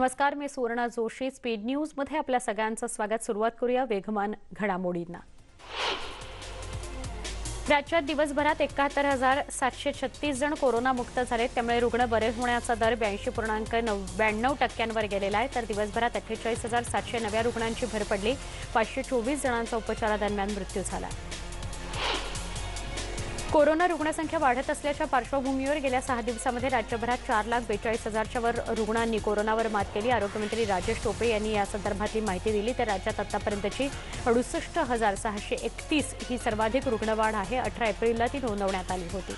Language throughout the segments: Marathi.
नमस्कार मी सुवर्णा जोशी. स्पीड न्यूजमध्ये आपल्या सगळ्यांचं स्वागत. सुरुवात करूया वेगमान घडामोडींना. राज्यात दिवसभरात एकाहत्तर हजार सातशे छत्तीस जण कोरोनामुक्त झाले त्यामुळे रुग्ण बरे होण्याचा दर ब्याऐंशी पूर्णांक ब्याण्णव टक्क्यांवर गेलेला आहे. तर दिवसभरात अठ्ठेचाळीस हजार सातशे नव्या रुग्णांची भर पडली. पाचशे चोवीस जणांचा उपचारादरम्यान मृत्यू झाला. कोरोना रुग्णसंख्या वाढत असल्याच्या पार्श्वभूमीवर गेल्या सहा दिवसामध्ये राज्यभरात चार लाख बेचाळीस हजारच्या वर रुग्णांनी कोरोनावर मात केली. आरोग्यमंत्री राजेश टोपे यांनी या संदर्भातली माहिती दिली. तर राज्यात आतापर्यंतची अडुसष्ट हजार सहाशे एकतीस ही सर्वाधिक रुग्णवाढ आहे. अठरा एप्रिलला ती नोंदवण्यात आली होती.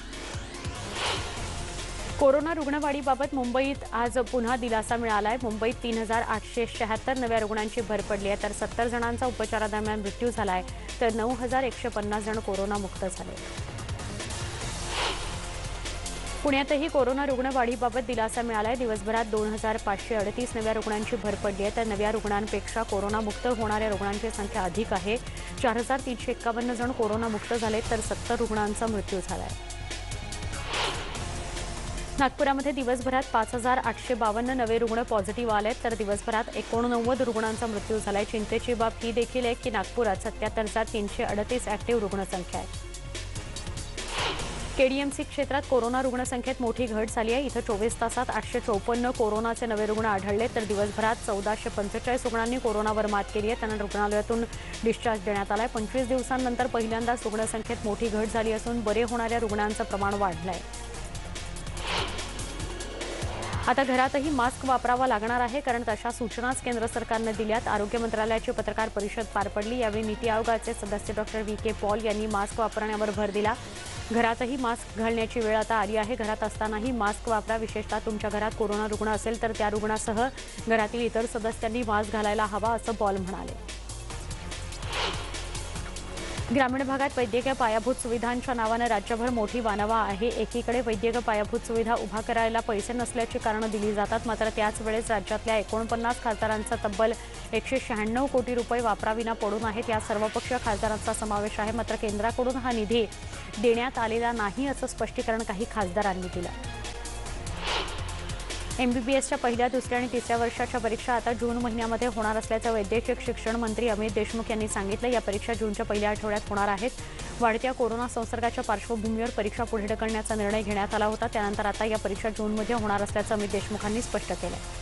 कोरोना रुग्णवाढीबाबत मुंबईत आज पुन्हा दिलासा मिळाला आहे मुंबईत तीन हजार आठशे शहात्तर नव्या रुग्णांची भर पडली आहे. तर सत्तर जणांचा उपचारादरम्यान मृत्यू झाला आहे तर नऊ हजार एकशे पन्नास जण कोरोनामुक्त झाले. पुण्यातही कोरोना रुग्णवाढीबाबत दिलासा मिळालाय. दिवसभरात दोन हजार पाचशे अडतीस नव्या रुग्णांची भर पडली आहे. तर नव्या रुग्णांपेक्षा कोरोनामुक्त होणाऱ्या रुग्णांची संख्या अधिक आहे. चार हजार तीनशे एक्कावन्न जण कोरोनामुक्त झाले तर सत्तर रुग्णांचा मृत्यू झाला आहे नागपुरामध्ये दिवसभरात पाच हजार आठशे बावन्न नवे रुग्ण पॉझिटिव्ह आले तर दिवसभरात एकोणनव्वद रुग्णांचा मृत्यू झालाय. चिंतेची बाब ही देखील आहे की नागपुरात सत्याहत्तर हजार तीनशे अडतीस ऍक्टिव्ह रुग्णसंख्या आहे. केडीएमसी क्षेत्रात कोरोना रुग्णसंख्येत मोठी घट झाली आहे. इथं चोवीस तासात आठशे चौपन्न कोरोनाचे नवे रुग्ण आढळले तर दिवसभरात चौदाशे पंचेचाळीस रुग्णांनी कोरोनावर मात केली आहे. त्यांना रुग्णालयातून डिस्चार्ज देण्यात आला आहे पंचवीस दिवसांनंतर पहिल्यांदाच रुग्णसंख्येत मोठी घट झाली असून बरे होणाऱ्या रुग्णांचं प्रमाण वाढलं आहे आता घरातही मास्क वापरावा लागणार आहे कारण तशा सूचनाच केंद्र सरकारनं दिल्यात. आरोग्य मंत्रालयाची पत्रकार परिषद पार पडली. यावेळी नीती आयोगाचे सदस्य डॉक्टर व्ही के पॉल यांनी मास्क वापरण्यावर भर दिला. घरातही मास्क घालण्याची वेळ आता आली आहे. घरात असतानाही मास्क वापरा. विशेषतः तुमच्या घरात कोरोना रुग्ण असेल तर त्या रुग्णासह घरातील इतर सदस्यांनी मास्क घालायला हवा असं पॉल म्हणाले. ग्रामीण भागात वैद्यकीय पायाभूत सुविधांच्या नावानं राज्यभर मोठी वानवा आहे. एकीकडे वैद्यकीय पायाभूत सुविधा उभा करायला पैसे नसल्याची कारणं दिली जातात. मात्र त्याच वेळेस राज्यातल्या एकोणपन्नास खासदारांचा तब्बल एकशे शहाण्णव कोटी रुपये वापराविना पडून आहेत. या सर्वपक्षीय खासदारांचा समावेश आहे. मात्र केंद्राकडून हा निधी देण्यात आलेला नाही असं स्पष्टीकरण काही खासदारांनी दिलं. एमबीबीएसच्या पहिल्या दुसऱ्या आणि तिसऱ्या वर्षाच्या परीक्षा आता जून महिन्यामध्ये होणार असल्याचं वैद्यकीय शिक्षण मंत्री अमित देशमुख यांनी सांगितलं. या परीक्षा जूनच्या पहिल्या आठवड्यात होणार आहेत. वाढत्या कोरोना संसर्गाच्या पार्श्वभूमीवर परीक्षा पुढे ढकलण्याचा निर्णय घेण्यात आला होता. त्यानंतर आता या परीक्षा जूनमध्ये होणार असल्याचं अमित देशमुखांनी स्पष्ट केलं.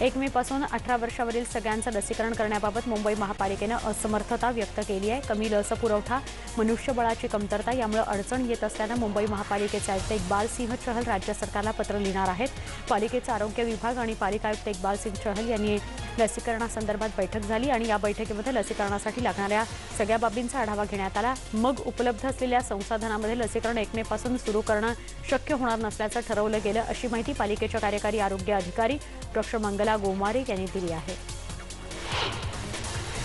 एक मे पासून अठरा वर्षावरील सगळ्यांचं लसीकरण करण्याबाबत मुंबई महापालिकेनं असमर्थता व्यक्त केली आहे. कमी लस पुरवठा मनुष्यबळाची कमतरता यामुळे अडचण येत असल्यानं मुंबई महापालिकेचे आयुक्त इक्बाल सिंह चहल राज्य सरकारला पत्र लिहिणार आहेत. पालिकेचा आरोग्य विभाग आणि पालिका आयुक्त इक्बाल सिंह चहल यांनी लसीकरणासंदर्भात बैठक झाली आणि या बैठकीमध्ये लसीकरणासाठी लागणाऱ्या सगळ्या बाबींचा आढावा घेण्यात आला. मग उपलब्ध असलेल्या संसाधनामध्ये लसीकरण एक मेपासून सुरू करणं शक्य होणार नसल्याचं ठरवलं गेलं अशी माहिती पालिकेच्या कार्यकारी आरोग्य अधिकारी डॉक्टर मंगल गोमारे यांनी दिली आहे.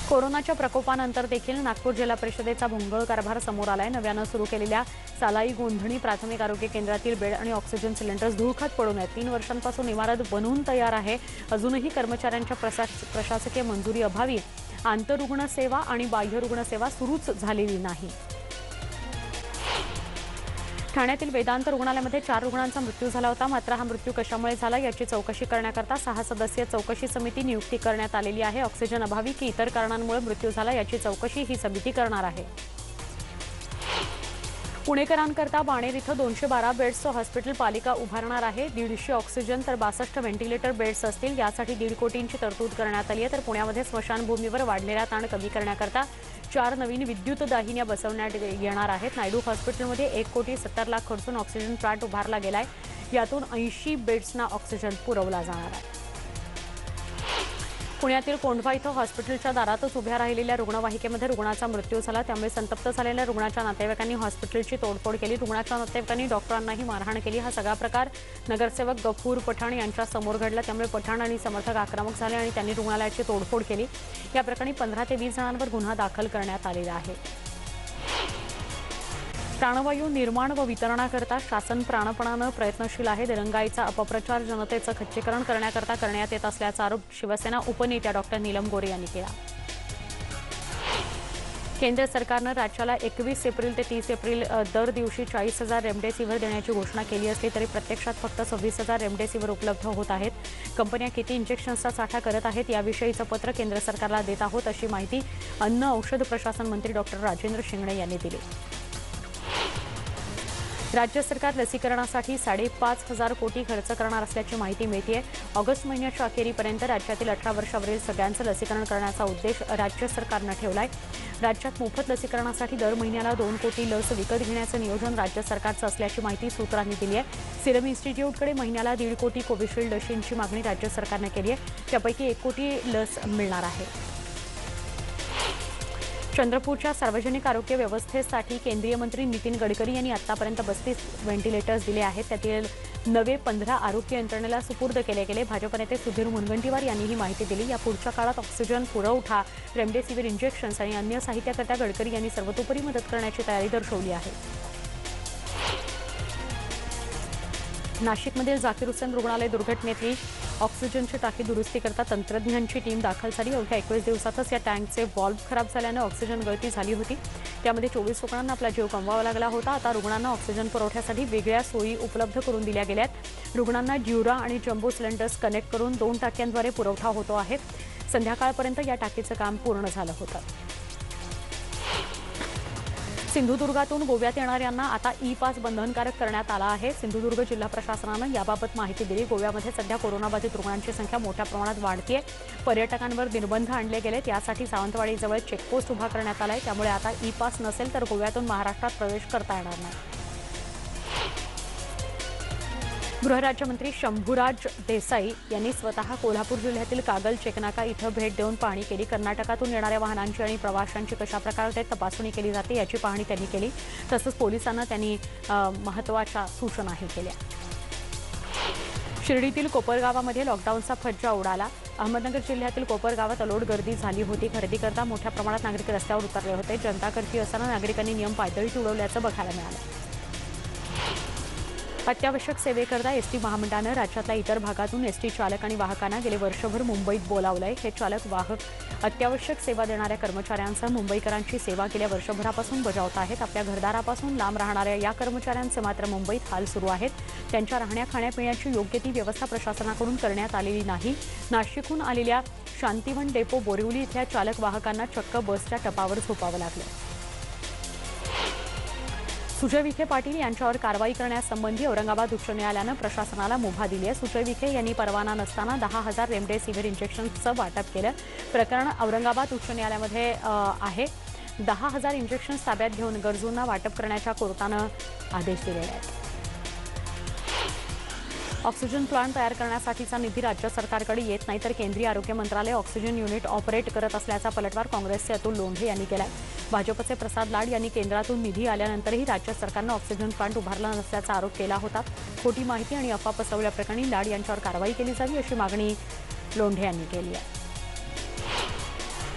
कोरोनाच्या प्रकोपानंतर देखील नागपूर जिल्हा परिषदेचा भोंगळ कारभार समोर आलाय. नव्यानं सुरू केलेल्या सालाई गोंधणी प्राथमिक आरोग्य केंद्रातील बेड आणि ऑक्सिजन सिलेंडर्स धुळखत पडून आहेत. तीन वर्षांपासून इमारत बनवून तयार आहे. अजूनही कर्मचाऱ्यांच्या प्रशासकीय मंजुरी अभावी. आंतरुग्ण सेवा आणि बाह्य रुग्ण सेवा सुरूच झालेली नाही. ठाण्यातील वेदांत रुग्णालयामध्ये चार रुग्णांचा मृत्यू झाला होता. मात्र हा मृत्यू कशामुळे झाला याची चौकशी करण्याकरता सहा सदस्यीय चौकशी समिती नियुक्ती करण्यात आलेली आहे. ऑक्सिजन अभावी की इतर कारणांमुळे मृत्यू झाला याची चौकशी ही समिती करणार आहे. पुणेकरांकरता बाणेर इथं दोनशे बारा बेड्सचं हॉस्पिटल पालिका उभारणार आहे. दीडशे ऑक्सिजन तर बासष्ट व्हेंटिलेटर बेड्स असतील. यासाठी दीड कोटींची तरतूद करण्यात आली आहे. तर पुण्यामध्ये स्मशानभूमीवर वाढलेला ताण कमी करण्याकरता चार नवीन विद्युत दाहिन्या बसवण्यात येणार आहेत. नायडू हॉस्पिटलमध्ये एक कोटी सत्तर लाख खर्चून ऑक्सिजन प्लांट उभारला गेला आहे यातून ऐंशी बेड्सना ऑक्सिजन पुरवला जाणार आहे. पुण्यातील कोंढवा इथं हॉस्पिटलच्या दारातच उभ्या राहिलेल्या रुग्णवाहिकेमध्ये रुग्णाचा मृत्यू झाला. त्यामुळे संतप्त झालेल्या रुग्णाच्या नातेवाईकांनी हॉस्पिटलची तोडफोड केली. रुग्णाच्या नातेवाईकांनी डॉक्टरांनाही मारहाण केली. हा सगळा प्रकार नगरसेवक गफूर पठाण यांच्या समोर घडला. त्यामुळे पठाण आणि समर्थक आक्रमक झाले आणि त्यांनी रुग्णालयाची तोडफोड केली. या प्रकरणी पंधरा ते वीस जणांवर गुन्हा दाखल करण्यात आलेला आहे. प्राणवायू निर्माण व वितरणाकरता शासन प्राणपणानं प्रयत्नशील आहे. दिरंगाईचा अपप्रचार जनतेचं खच्चीकरण करण्याकरता करण्यात येत असल्याचा आरोप शिवसेना उपनेत्या डॉक्टर नीलम गोरे यांनी केला. केंद्र सरकारनं राज्याला एकवीस एप्रिल ते तीस एप्रिल दर दिवशी चाळीस हजार रेमडेसिव्हिर देण्याची घोषणा केली असली तरी प्रत्यक्षात फक्त सव्वीस हजार रेमडेसिव्हिर उपलब्ध होत आहेत. कंपन्या किती इंजेक्शन्सचा साठा करत आहेत याविषयीचं पत्र केंद्र सरकारला देत आहोत अशी माहिती अन्न औषध प्रशासन मंत्री डॉक्टर राजेंद्र शिंगणे यांनी दिली. राज्य सरकार लसीकरणासाठी साडेपाच हजार कोटी खर्च करणार असल्याची माहिती मिळते ऑगस्ट महिन्याच्या अखेरीपर्यंत राज्यातील अठरा वर्षावरील सगळ्यांचं लसीकरण करण्याचा उद्देश राज्य सरकारनं ठेवलाय. राज्यात मोफत लसीकरणासाठी दर महिन्याला दोन कोटी लस विकत घेण्याचं नियोजन राज्य सरकारचं असल्याची माहिती सूत्रांनी दिली आहे. सिरम इन्स्टिट्यूटकडे महिन्याला दीड कोटी कोविशिल्ड लशींची मागणी राज्य सरकारनं केली आहे. त्यापैकी एक कोटी लस मिळणार आहे. चंद्रपूरच्या सार्वजनिक आरोग्य व्यवस्थेसाठी केंद्रीय मंत्री नितीन गडकरी यांनी आतापर्यंत बस्तीस व्हेंटिलेटर्स दिले आहेत. त्यातील नवे पंधरा आरोग्य यंत्रणेला सुपूर्द केले गेले. भाजप नेते सुधीर मुनगंटीवार यांनी ही माहिती दिली. या पुढच्या काळात ऑक्सिजन पुरवठा रेमडेसिवीर इंजेक्शन्स आणि अन्य साहित्याकरता गडकरी यांनी सर्वतोपरी मदत करण्याची तयारी दर्शवली आहे. नाशिकमधील झाकीर हुसेन रुग्णालय दुर्घटनेतली ऑक्सिजनची टाकी दुरुस्ती करता तंत्रज्ञांची टीम दाखल झाली. अवघ्या एकवीस दिवसातच या टँकचे व्हॉल्व खराब झाल्यानं ऑक्सिजन गळती झाली होती. त्यामध्ये चोवीस रुग्णांना आपला जीव गमवावा लागला होता. आता रुग्णांना ऑक्सिजन पुरवठ्यासाठी वेगळ्या सोयी उपलब्ध करून दिल्या गेल्या आहेत रुग्णांना ज्युरा आणि जम्बो सिलेंडर्स कनेक्ट करून दोन टाक्यांद्वारे पुरवठा होतो आहे. संध्याकाळपर्यंत या टाकीचं काम पूर्ण झालं होतं. सिंधुदुर्गातून गोव्यात येणाऱ्यांना आता ई पास बंधनकारक करण्यात आला आहे. सिंधुदुर्ग जिल्हा प्रशासनानं याबाबत माहिती दिली. गोव्यामध्ये सध्या कोरोनाबाधित रुग्णांची संख्या मोठ्या प्रमाणात वाढतीय. पर्यटकांवर निर्बंध आणले गेलेत. यासाठी सावंतवाडीजवळ चेकपोस्ट उभा करण्यात आला आहे त्यामुळे आता ई पास नसेल तर गोव्यातून महाराष्ट्रात प्रवेश करता येणार नाही. गृहराज्यमंत्री शंभूराज देसाई यांनी स्वतः कोल्हापूर जिल्ह्यातील कागल चेकनाका इथं भेट देऊन पाहणी केली. कर्नाटकातून येणाऱ्या वाहनांची आणि प्रवाशांची कशा प्रकारे तपासणी केली जाते याची पाहणी त्यांनी केली. तसंच पोलिसांना त्यांनी महत्त्वाच्या सूचनाही केल्या. शिर्डीतील कोपरगावामध्ये लॉकडाऊनचा फज्जा उडाला. अहमदनगर जिल्ह्यातील कोपरगावात अलोट गर्दी झाली होती. खरेदी करता मोठ्या प्रमाणात नागरिक रस्त्यावर उतरले होते. जनता कर्फ्यू असताना नागरिकांनी नियम पायदळी तुडवल्याचं बघायला मिळालं. अत्यावश्यक सेवेकरता एसटी महामंडळानं राज्यातल्या इतर भागातून एसटी चालक आणि वाहकांना गेले वर्षभर मुंबईत बोलावलंय. हे चालक वाहक अत्यावश्यक सेवा देणाऱ्या कर्मचाऱ्यांसह मुंबईकरांची सेवा गेल्या वर्षभरापासून बजावत आहेत. आपल्या घरदारापासून लांब राहणाऱ्या या कर्मचाऱ्यांचे मात्र मुंबईत हाल सुरू आहेत. त्यांच्या राहण्या खाण्यापिण्याची योग्य ती व्यवस्था प्रशासनाकडून करण्यात आलेली नाही. नाशिकहून आलेल्या शांतिवन डेपो बोरिवली इथल्या चालक वाहकांना चक्क बसच्या टपावर झोपावं लागलं. सुजय विखे पाटील यांच्यावर कारवाई करण्यासंबंधी औरंगाबाद उच्च न्यायालयानं प्रशासनाला मुभा दिली आहे. सुजय विखे यांनी परवाना नसताना दहा हजार रेमडेसिव्हिर इंजेक्शन्सचं वाटप केलं. प्रकरण औरंगाबाद उच्च न्यायालयामध्ये आहे. दहा हजार इंजेक्शन्स ताब्यात घेऊन गरजूंना वाटप करण्याच्या कोर्टानं आदेश दिलेले आहेत. ऑक्सिजन प्लांट तयार करण्यासाठीचा निधी राज्य सरकारकडे येत नाही तर केंद्रीय आरोग्य मंत्रालय ऑक्सिजन युनिट ऑपरेट करत असल्याचा पलटवार काँग्रेसचे अतुल लोंढे यांनी केलाय. भाजपचे प्रसाद लाड यांनी केंद्रातून निधी आल्यानंतरही राज्य सरकारनं ऑक्सिजन प्लांट उभारला नसल्याचा आरोप केला होता. खोटी माहिती आणि अफवा पसरवल्याप्रकरणी लाड यांच्यावर कारवाई केली जावी अशी मागणी लोंढे यांनी केली आहे.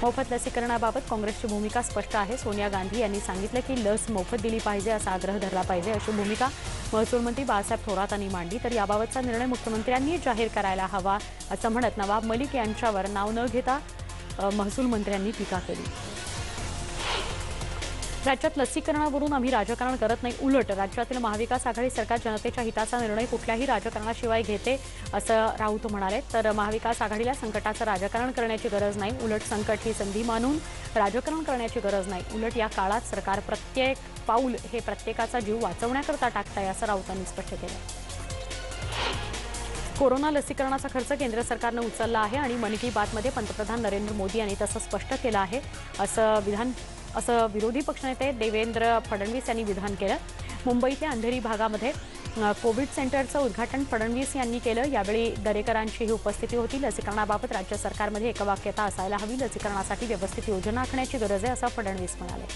मोफत लसीकरणाबाबत काँग्रेसची भूमिका स्पष्ट आहे. सोनिया गांधी यांनी सांगितलं की लस मोफत दिली पाहिजे असा आग्रह धरला पाहिजे अशी भूमिका महसूल मंत्री बाळासाहेब थोरातांनी मांडली. तर याबाबतचा निर्णय मुख्यमंत्र्यांनी जाहीर करायला हवा असं म्हणत नवाब मलिक यांच्यावर नाव न घेता महसूल मंत्र्यांनी टीका केली. राज्यात लसीकरणावरून आम्ही राजकारण करत नाही उलट राज्यातील महाविकास आघाडी सरकार जनतेच्या हिताचा निर्णय कुठल्याही राजकारणाशिवाय घेते असं राऊत म्हणाले. तर महाविकास आघाडीला संकटाचं राजकारण करण्याची गरज नाही उलट संकट ही संधी मानून राजकारण करण्याची गरज नाही. उलट या काळात सरकार प्रत्येक पाऊल हे प्रत्येकाचा जीव वाचवण्याकरता टाकत आहे असं राऊतांनी स्पष्ट केलं. कोरोना लसीकरणाचा खर्च केंद्र सरकारनं उचलला आहे आणि मन की बातमध्ये पंतप्रधान नरेंद्र मोदी यांनी तसं स्पष्ट केलं आहे असं विधान असं विरोधी पक्षनेते देवेंद्र फडणवीस यांनी विधान केलं. मुंबईतल्या अंधेरी भागामध्ये कोविड सेंटरचं उद्घाटन फडणवीस यांनी केलं. यावेळी दरेकरांचीही उपस्थिती होती. लसीकरणाबाबत राज्य सरकारमध्ये एकवाक्यता असायला हवी. लसीकरणासाठी व्यवस्थित योजना आखण्याची गरज आहे असं फडणवीस म्हणाले.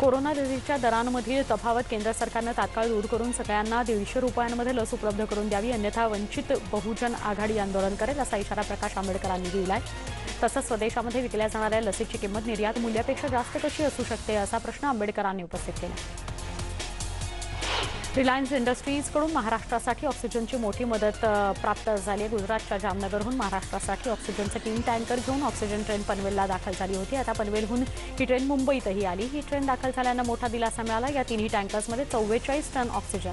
कोरोना लसीच्या दरांमधील तफावत केंद्र सरकारनं तात्काळ दूर करून सगळ्यांना दीडशे रुपयांमध्ये लस उपलब्ध करून द्यावी अन्यथा वंचित बहुजन आघाडी आंदोलन करेल असा इशारा प्रकाश आंबेडकरांनी दिला आहे तसंच स्वदेशामध्ये विकल्या जाणाऱ्या लसीची किंमत निर्यात मूल्यापेक्षा जास्त कशी असू शकते असा प्रश्न आंबेडकरांनी उपस्थित केला. रिलायन्स इंडस्ट्रीजकडून महाराष्ट्रासाठी ऑक्सिजनची मोठी मदत प्राप्त झाली आहे. गुजरातच्या जामनगरहून महाराष्ट्रासाठी ऑक्सिजनचं तीन टँकर घेऊन ऑक्सिजन ट्रेन पनवेलला दाखल झाली होती. आता पनवेलहून ही ट्रेन मुंबईतही आली. ही ट्रेन दाखल झाल्यानं मोठा दिलासा मिळाला. या तिन्ही टँकर्समध्ये चव्वेचाळीस टन ऑक्सिजन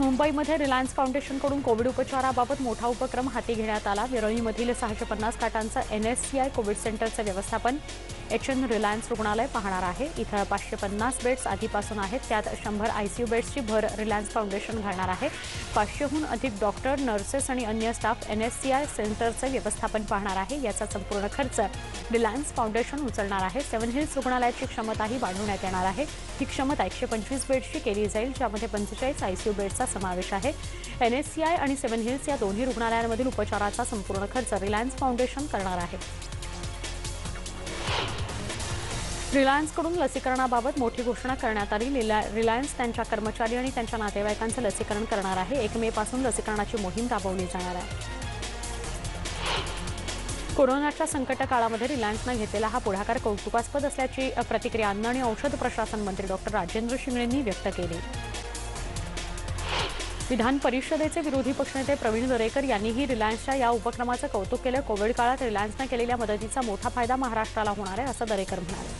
मुंबईमध्ये रिलायन्स फाउंडेशनकडून कोविड उपचाराबाबत मोठा उपक्रम हाती घेण्यात आला. विरळीमधील सहाशे पन्नास खाटांचं एनएससीआय कोविड सेंटरचं व्यवस्थापन एच एन रिलायन्स रुग्णालय पाहणार आहे. इथं पाचशे पन्नास बेड्स आधीपासून आहेत. त्यात शंभर आयसीयू बेड्सची भर रिलायन्स फाउंडेशन घालणार आहे. पाचशेहून अधिक डॉक्टर नर्सेस आणि अन्य स्टाफ एनएससीआय सेंटरचं व्यवस्थापन पाहणार आहे. याचा संपूर्ण खर्च रिलायन्स फाउंडेशन उचलणार आहे. सेव्हन हिल्स रुग्णालयाची क्षमताही वाढवण्यात येणार आहे. ही क्षमता एकशे पंचवीस बेड्सची केली जाईल ज्यामध्ये पंचेचाळीस आयसीयू रुग्णांचा समावेश आहे. एनएससीआय आणि सेव्हन हिल्स या दोन्ही रुग्णालयांमधील उपचाराचा संपूर्ण खर्च रिलायन्स फाउंडेशन करणार आहे. रिलायन्सकडून लसीकरणाबाबत मोठी घोषणा करण्यात आली. रिलायन्स त्यांच्या कर्मचारी आणि त्यांच्या नातेवाईकांचं लसीकरण करणार आहे. एक मे पासून लसीकरणाची मोहीम राबवली जाणार आहे. कोरोनाच्या संकट काळामध्ये रिलायन्सनं घेतलेला हा पुढाकार कौतुकास्पद असल्याची प्रतिक्रिया अन्न आणि औषध प्रशासन मंत्री डॉक्टर राजेंद्र शिंगणेंनी व्यक्त केली. विधान परिषदेचे विरोधी पक्षनेते प्रवीण दरेकर यांनीही रिलायन्सच्या या उपक्रमाचं कौतुक केलं. कोविड काळात रिलायन्सनं केलेल्या मदतीचा मोठा फायदा महाराष्ट्राला होणार आहे असं दरेकर म्हणाले.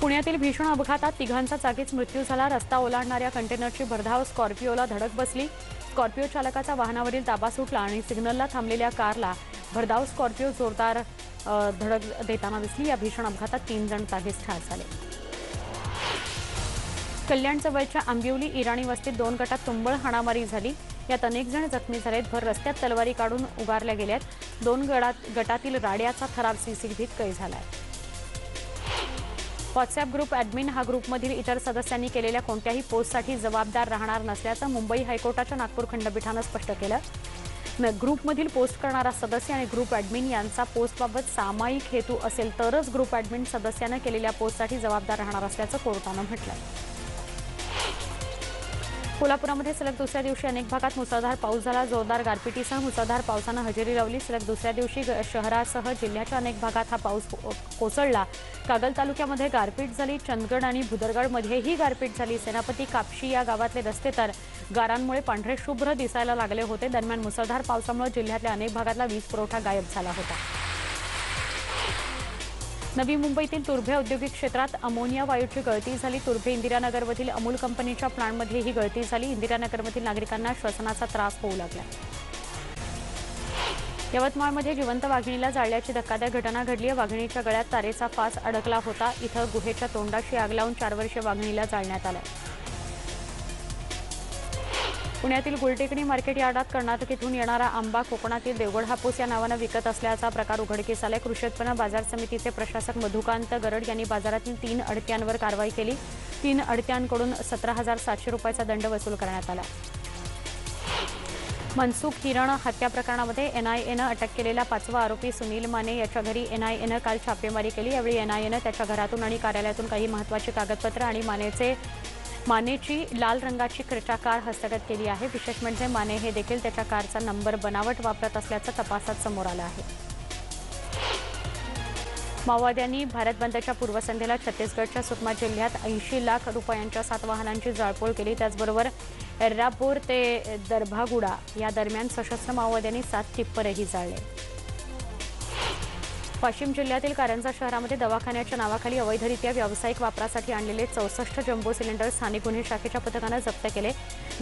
पुण्यातील भीषण अपघातात तिघांचा जागीच मृत्यू झाला. रस्ता ओलांडणाऱ्या कंटेनरची भरधाव स्कॉर्पिओला धडक बसली. स्कॉर्पिओ चालकाचा वाहनावरील ताबा सुटला आणि सिग्नलला थांबलेल्या कारला भरधाव स्कॉर्पिओ जोरदार धडक देताना दिसली. या भीषण अपघातात तीन जण जागीच ठार झाले. कल्याण जवळच्या आंबिवली इराणी वस्तीत दोन गटात तुंबळ हाणामारी झाली. यात अनेक जण जखमी झालेत. भर रस्त्यात तलवारी काढून उगारल्या गेल्यात. दोन गटात गटातील राड्याचा थरार सीसीटीव्हीत कैद झालाय. व्हॉट्सअप ग्रुप ॲडमिन हा ग्रुपमधील इतर सदस्यांनी केलेल्या कोणत्याही पोस्टसाठी जबाबदार राहणार नसल्याचं मुंबई हायकोर्टाच्या नागपूर खंडपीठानं स्पष्ट केलं. ग्रुपमधील पोस्ट करणारा सदस्य आणि ग्रुप ॲडमिन यांचा पोस्टबाबत सामायिक हेतू असेल तरच ग्रुप ॲडमिन सदस्यानं केलेल्या पोस्टसाठी जबाबदार राहणार असल्याचं कोर्टानं आहे कोल्हापुरामध्ये सलग दुसऱ्या दिवशी अनेक भागात मुसळधार पाऊस झाला. जोरदार गारपिटीसह मुसळधार पावसानं हजेरी लावली. सलग दुसऱ्या दिवशी ग- शहरासह जिल्ह्याच्या अनेक भागात हा पाऊस को- कोसळला. कागल तालुक्यामध्ये गारपीट झाली. चंदगड आणि भुदरगडमध्येही गारपीट झाली. सेनापती कापशी या गावातले रस्ते तर गारांमुळे पांढरे शुभ्र दिसायला लागले होते. दरम्यान मुसळधार पावसामुळे जिल्ह्यातल्या अनेक भागातला वीज पुरवठा गायब झाला होता. नवी मुंबईतील तुर्भे औद्योगिक क्षेत्रात अमोनिया वायूची गळती झाली. तुर्भे इंदिरानगरमधील अमूल कंपनीच्या प्लांटमध्ये ही गळती झाली. इंदिरानगरमधील नागरिकांना श्वसनाचा त्रास होऊ लागला. यवतमाळमध्ये जिवंत वाघिणीला जाळल्याची धक्कादायक घटना घडली. आहे वाघिणीच्या गळ्यात तारेचा फास अडकला होता. इथं गुहेच्या तोंडाशी आग लावून चार वर्षीय वाघिणीला जाळण्यात आलं. पुण्यातील गुलटेकडी मार्केट यार्डात कर्नाटकीतून येणारा आंबा कोकणातील देवगड हापूस या नावानं विकत असल्याचा प्रकार उघडकीस आलाय. कृषी उत्पन्न बाजार समितीचे प्रशासक मधुकांत गरड यांनी बाजारातील तीन अडत्यांवर कारवाई केली. तीन अडत्यांकडून सतरा हजार सातशे रुपयाचा दंड वसूल करण्यात आला. मनसुख हिरण हत्या प्रकरणामध्ये एनआयएनं अटक केलेला पाचवा आरोपी सुनील माने याच्या घरी एनआयएनं काल छापेमारी केली. यावेळी एनआयएनं त्याच्या घरातून आणि कार्यालयातून काही महत्त्वाची कागदपत्र आणि मानेचे मानेची लाल रंगाची क्रेटा कार हस्तगत केली आहे. विशेष म्हणजे माने हे देखील त्याच्या कारचा नंबर बनावट वापरत असल्याचं तपासात समोर आलं आहे. माओवाद्यांनी भारत बंदच्या पूर्वसंध्येला छत्तीसगडच्या सुकमा जिल्ह्यात ऐंशी लाख रुपयांच्या सात वाहनांची जाळपोळ केली. त्याचबरोबर एर्रापूर ते दर्भागुडा या दरम्यान सशस्त्र माओवाद्यांनी सात टिप्परही जाळले. वाशिम जिल्ह्यातील कारंजा शहरामध्ये दवाखान्याच्या नावाखाली अवैधरित्या व्यावसायिक वापरासाठी आणलेले चौसष्ट जम्बो सिलेंडर स्थानिक गुन्हे शाखेच्या पथकानं जप्त केले.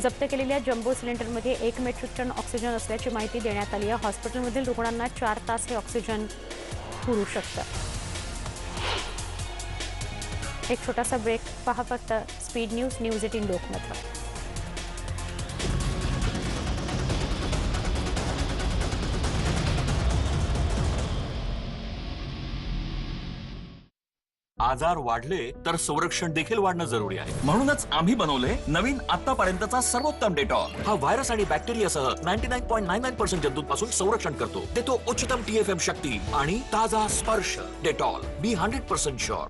जप्त केलेल्या जम्बो सिलेंडरमध्ये एक मेट्रिक टन ऑक्सिजन असल्याची माहिती देण्यात आली आहे. हॉस्पिटलमधील रुग्णांना चार तास हे ऑक्सिजन पुरू शकतं. एक छोटासा ब्रेक. पहा फक्त स्पीड न्यूज न्यूज एटीन लोकमतवर. आजार वाढले तर संरक्षण देखील वाढणं जरुरी आहे. म्हणूनच आम्ही बनवले नवीन आतापर्यंतचा सर्वोत्तम डेटॉल. हा व्हायरस आणि बॅक्टेरियासह ninety nine point nine nine percent जंतूंपासून संरक्षण करतो. देतो उच्चतम टी एफ एम शक्ती आणि ताजा स्पर्श Dettol. Be hundred percent sure.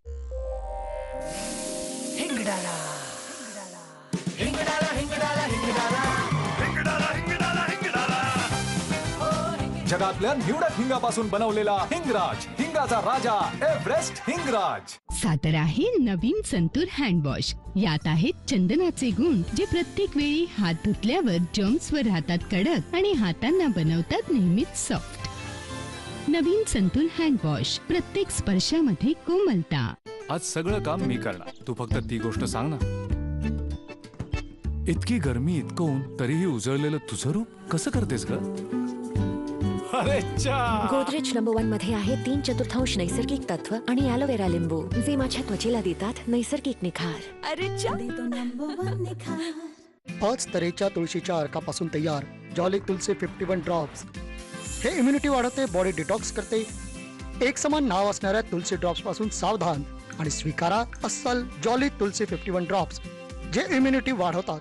जगातल्या निवडक हिंगापासून बनवलेला हिंगराज हिंगाचा राजा एव्हरेस्ट हिंगराज. सादर आहे नवीन संतूर हँडवॉश यात आहेत चंदनाचे गुण जे प्रत्येक वेळी हात धुतल्यावर जर्म्स वर राहतात कडक आणि हातांना बनवतात नेहमीच सॉफ्ट नवीन संतूर हँडवॉश प्रत्येक स्पर्शामध्ये कोमलता. आज सगळं काम मी करणार. तू फक्त ती गोष्ट सांग ना. इतकी गरमी इतकं ऊन तरीही उजळलेलं तुझं रूप कसं करतेस ग? अरे गोदरेज नंबर वनमध्ये आहे तीन चतुर्थांश नैसर्गिक तत्व आणि ॲलोवेरा लिंबू. जे माझ्या त्वचेला देतात नैसर्गिक निखार. अरे पाच तऱ्हेच्या तुळशीच्या अर्कापासून तयार. Jolly Tulsi fifty one drops हे इम्युनिटी वाढवते बॉडी डिटॉक्स करते. एक समान नाव असणाऱ्या तुलसी ड्रॉप्सपासून सावधान आणि स्वीकारा अस्सल Jolly Tulsi fifty one drops जे इम्युनिटी वाढवतात.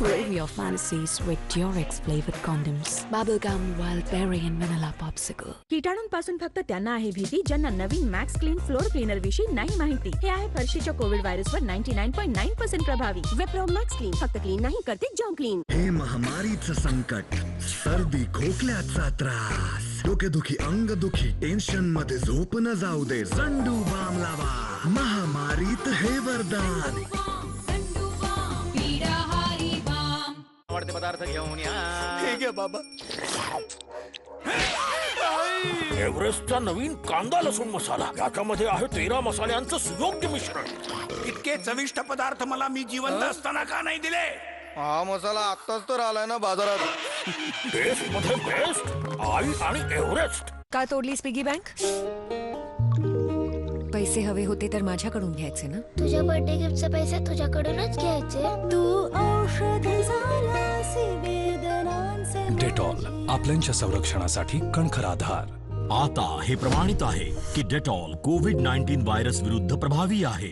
Live your fantasies with Durex flavored condoms. Bubblegum, wild berry and vanilla popsicle. किटाणूंपासून फक्त त्यांना आहे भीती ज्यांना नवीन मॅक्स क्लीन फ्लोर क्लीनर विषयी नाही माहिती. हे आहे फरशीच्या Covid nine point nine percent प्रभावी. वेप्रो मॅक्स क्लीन फक्त क्लीन नाही करते जॉब क्लीन हे महामारीचं संकट. सर्दी खोकल्याचा त्रास. डोकेदुखी अंगदुखी. टेन्शनमध्ये झोप न जाऊ दे. झंडू बाम लावा. महामारीत हे वरदान. एव्हरेस्टचा नवीन कांदा लसूण मसाला. याच्यामध्ये आहे तेरा मसाल्यांचं सुयोग्य मिश्रण. इतके चविष्ट पदार्थ मला मी जिवंत असताना का नाही दिले? हा मसाला आत्ताच तर आलाय ना बाजारात. बेस्टमध्ये बेस्ट आई आणि एव्हरेस्ट का तोडलीस पिगी बँक पैसे हवे होते तर माझ्याकडून घ्यायचे ना? तुझ्या बर्थडे गिफ्टचे पैसे तुझ्याकडूनच घ्यायचे. तू औषध डेटॉल आपल्याच्या संरक्षणासाठी कणखर आधार. आता हे प्रमाणित आहे की डेटॉल कोविड नाईन्टीन व्हायरस विरुद्ध प्रभावी आहे.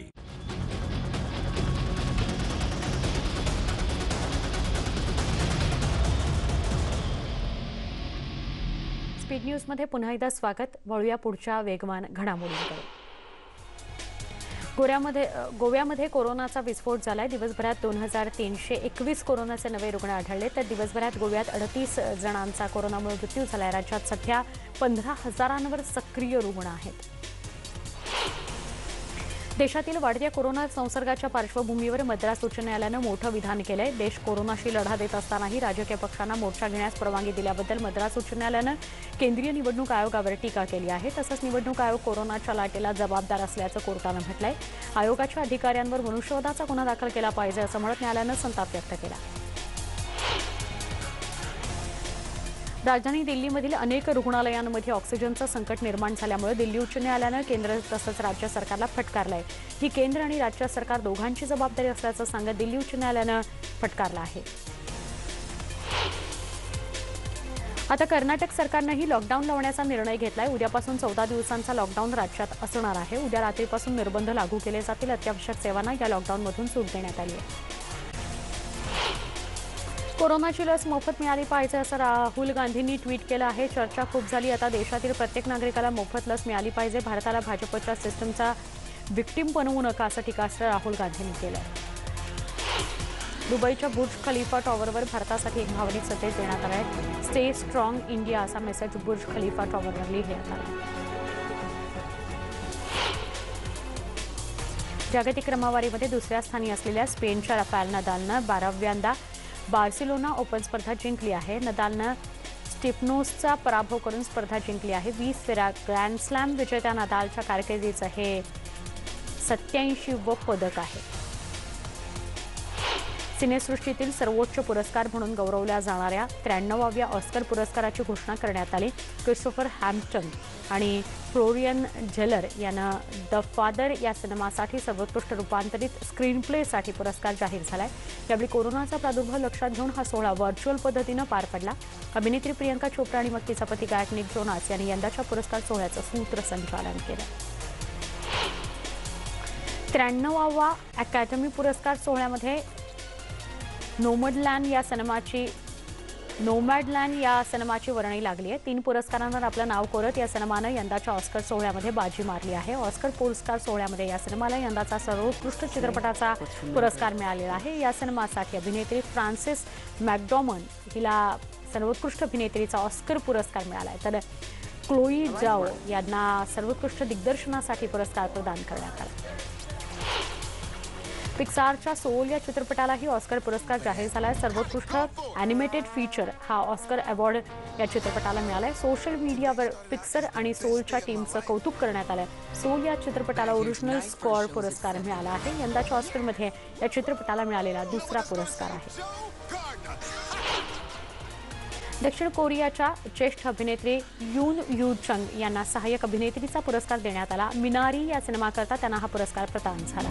स्पीड न्यूजमध्ये पुन्हा एकदा स्वागत. वळूया पुढच्या वेगवान घडामोडींकडे. गोव्यामध्ये गोव्यामध्ये कोरोनाचा विस्फोट झालाय. दिवसभरात दोन हजार तीनशे एकवीस कोरोनाचे नवे रुग्ण आढळले. तर दिवसभरात गोव्यात अडतीस जणांचा कोरोनामुळे मृत्यू झालाय. राज्यात सध्या पंधरा हजारांवर सक्रिय रुग्ण आहेत. देशातील वाढत्या कोरोना संसर्गाच्या पार्श्वभूमीवर मद्रास उच्च न्यायालयानं मोठं विधान केलंय. देश कोरोनाशी लढा देत असतानाही राजकीय पक्षांना मोर्चा घेण्यास परवानगी दिल्याबद्दल मद्रास उच्च न्यायालयानं केंद्रीय निवडणूक आयोगावर टीका केली आहे. तसंच निवडणूक आयोग कोरोनाच्या लाटेला जबाबदार असल्याचं कोर्टानं म्हटलंय. आयोगाच्या अधिकाऱ्यांवर मनुष्यवधाचा गुन्हा दाखल केला पाहिजे असं म्हणत न्यायालयानं संताप व्यक्त केला. राजधानी दिल्लीमधील अनेक रुग्णालयांमध्ये ऑक्सिजनचं संकट निर्माण झाल्यामुळे दिल्ली उच्च न्यायालयानं केंद्र तसंच राज्य सरकारला फटकारलंय. ही केंद्र आणि राज्य सरकार दोघांची जबाबदारी असल्याचं सांगत दिल्ली उच्च न्यायालयानं फटकारलं आहे. आता कर्नाटक सरकारनंही लॉकडाऊन लावण्याचा निर्णय घेतलाय. उद्यापासून चौदा दिवसांचा लॉकडाऊन राज्यात असणार आहे. उद्या रात्रीपासून निर्बंध लागू केले जातील. अत्यावश्यक सेवांना या लॉकडाऊनमधून सूट देण्यात आली आहे. कोरोनाची लस मोफत मिळाली पाहिजे असं राहुल गांधींनी ट्विट केलं आहे. चर्चा खूप झाली. आता देशातील प्रत्येक नागरिकाला मोफत लस मिळाली पाहिजे. भारताला भाजपच्या सिस्टमचा विक्टीम बनवू नका असं टीकास्त्र राहुल गांधींनी केलं दुबईच्या बुर्ज खलिफा टॉवरवर भारतासाठी एक भावनिक संदेश देण्यात आला आहे स्टे स्ट्रॉंग इंडिया असा मेसेज बुर्ज खलिफा टॉवरवर लिहिण्यात आला आहे जागतिक क्रमवारीमध्ये दुसऱ्या स्थानी असलेल्या स्पेनच्या रफाल नदालनं बाराव्यांदा बार्सिलोना ओपन स्पर्धा जिंकली आहे. नदालनं स्टिफनोसचा पराभव करून स्पर्धा जिंकली आहे. वीस फेरा ग्रँड स्लॅम विजेत्या नदालच्या कारकिर्दीचं हे सत्याऐंशी व पदक आहे. सिनेसृष्टीतील सर्वोच्च पुरस्कार म्हणून गौरवल्या जाणाऱ्या त्र्याण्णवाव्या ऑस्कर पुरस्काराची घोषणा करण्यात आली क्रिस्टोफर हॅम्प्टन आणि फ्लोरियन झेलर यांना द फादर या सिनेमासाठी सर्वोत्कृष्ट रूपांतरित स्क्रीनप्लेसाठी पुरस्कार जाहीर झाला आहे यावेळी कोरोनाचा प्रादुर्भाव लक्षात घेऊन हा सोहळा व्हर्च्युअल पद्धतीनं पार पडला. अभिनेत्री प्रियंका चोप्रा आणि मग तिचा पती गायक निक जोनास यांनी यंदाच्या पुरस्कार सोहळ्याचं सूत्रसंचालन केलं. त्र्याण्णवावा अकॅडमी पुरस्कार सोहळ्यामध्ये नोमडलँड या सिनेमाची नोमॅडलँड या सिनेमाची वर्णी लागली आहे. तीन पुरस्कारांवर आपलं नाव कोरत या सिनेमानं यंदाच्या ऑस्कर सोहळ्यामध्ये बाजी मारली आहे. ऑस्कर पुरस्कार सोहळ्यामध्ये या सिनेमाला यंदाचा सर्वोत्कृष्ट चित्रपटाचा पुरस्कार मिळालेला आहे. या सिनेमासाठी अभिनेत्री फ्रान्सिस मॅकडॉमन हिला सर्वोत्कृष्ट अभिनेत्रीचा ऑस्कर पुरस्कार मिळाला आहे. तर क्लोई जाओ यांना सर्वोत्कृष्ट दिग्दर्शनासाठी पुरस्कार प्रदान करण्यात आला. पिक्सारच्या सोल या चित्रपटालाही ऑस्कर पुरस्कार जाहीर झाला आहे सर्वोत्कृष्ट ॲनिमेटेड फीचर हा ऑस्कर अवॉर्ड या चित्रपटाला मिळाला आहे सोशल मीडियावर पिक्सर आणि सोलच्या टीमचं कौतुक करण्यात आलं सोल या चित्रपटाला ओरिजिनल स्कॉर पुरस्कार मिळाला आहे. यंदाच्या ऑस्करमध्ये या चित्रपटाला मिळालेला दुसरा पुरस्कार आहे. दक्षिण कोरियाच्या ज्येष्ठ अभिनेत्री युन यू चंग यांना सहाय्यक अभिनेत्रीचा पुरस्कार देण्यात आला. मिनारी या सिनेमाकरता त्यांना हा पुरस्कार प्रदान झाला.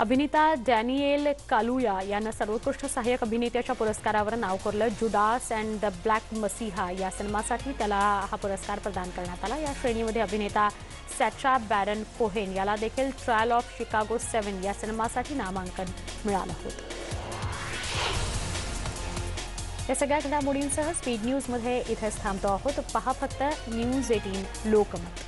अभिनेता डॅनिएल कालुया यांना सर्वोत्कृष्ट सहाय्यक अभिनेत्याच्या पुरस्कारावर नाव कोरलं Judas and the Black Messiah या सिनेमासाठी त्याला हा पुरस्कार प्रदान करण्यात आला. या श्रेणीमध्ये अभिनेता सॅचा बॅरन कोहेन याला देखील ट्रायल ऑफ शिकागो सेव्हन या सिनेमासाठी नामांकन मिळालं होतं. या सगळ्या घडामोडींसह स्पीड न्यूजमध्ये इथेच थांबतो आहोत. पहा फक्त न्यूज एटीन लोकमत.